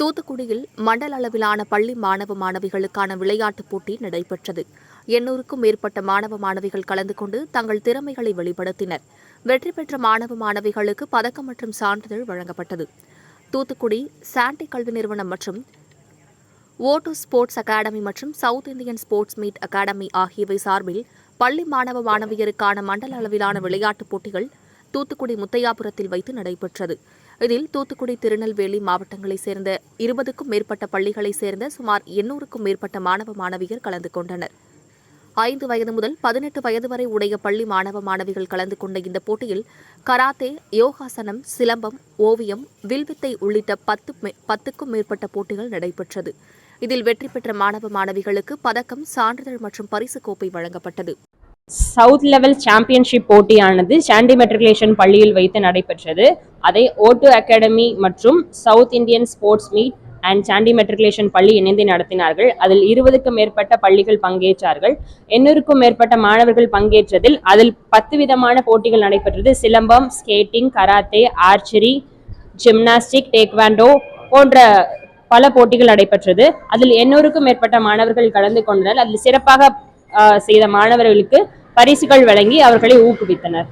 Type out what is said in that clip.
தூத்துக்குடியில் மண்டல அளவிலான பள்ளி மாணவ மாணவிகளுக்கான விளையாட்டுப் போட்டி நடைபெற்றது. எண்ணூறுக்கும் மேற்பட்ட மாணவ மாணவிகள் கலந்து கொண்டு தங்கள் திறமைகளை வெளிப்படுத்தினர். வெற்றி பெற்ற மாணவ மாணவிகளுக்கு பதக்கம் மற்றும் சான்றிதழ் வழங்கப்பட்டது. தூத்துக்குடி சாண்டி கல்வி நிறுவனம் மற்றும் ஓட்டோ ஸ்போர்ட்ஸ் அகாடமி மற்றும் south Indian sports meet academy ஆகியவை சார்பில் பள்ளி மாணவ மாணவியருக்கான மண்டல அளவிலான விளையாட்டுப் போட்டிகள் தூத்துக்குடி முத்தையாபுரத்தில் வைத்து நடைபெற்றது. இதில் தூத்துக்குடி திருநெல்வேலி மாவட்டங்களைச் சேர்ந்த இருபதுக்கும் மேற்பட்ட பள்ளிகளைச் சேர்ந்த சுமார் எண்ணூறுக்கும் மேற்பட்ட மாணவ மாணவியர் கலந்து கொண்டனர். ஐந்து வயது முதல் பதினெட்டு வயது வரை உடைய பள்ளி மாணவ மாணவிகள் கலந்து கொண்ட இந்த போட்டியில் கராத்தே யோகாசனம் சிலம்பம் ஓவியம் வில்வித்தை உள்ளிட்ட பத்து மே- பத்துக்கும் மேற்பட்ட போட்டிகள் நடைபெற்றது. இதில் வெற்றி பெற்ற மாணவ மாணவிகளுக்கு பதக்கம் சான்றிதழ் மற்றும் பரிசுக் கோப்பை வழங்கப்பட்டது. சவுத் லெவல் சாம்பியன்ஷிப் போட்டியானது சாண்டி மெட்ரிகுலேஷன் பள்ளியில் வைத்து நடைபெற்றது. அதை ஓட்டு அகாடமி மற்றும் south Indian sports meet and Sandy matriculation பள்ளி இணைந்து நடத்தினார்கள். அதில் இருபதுக்கும் மேற்பட்ட பள்ளிகள் பங்கேற்றார்கள். எண்ணூறுக்கும் மேற்பட்ட மாணவர்கள் பங்கேற்றதில் அதில் பத்து விதமான போட்டிகள் நடைபெற்றது. Silambam skating karate archery gymnastic taekwondo போன்ற பல போட்டிகள் நடைபெற்றது. அதில் எண்ணூறுக்கும் மேற்பட்ட மாணவர்கள் கலந்து கொண்டனர். அதில் சிறப்பாக செய்த மாணவர்களுக்கு பரிசுகள் வழங்கி அவர்களை ஊக்குவித்தனர்.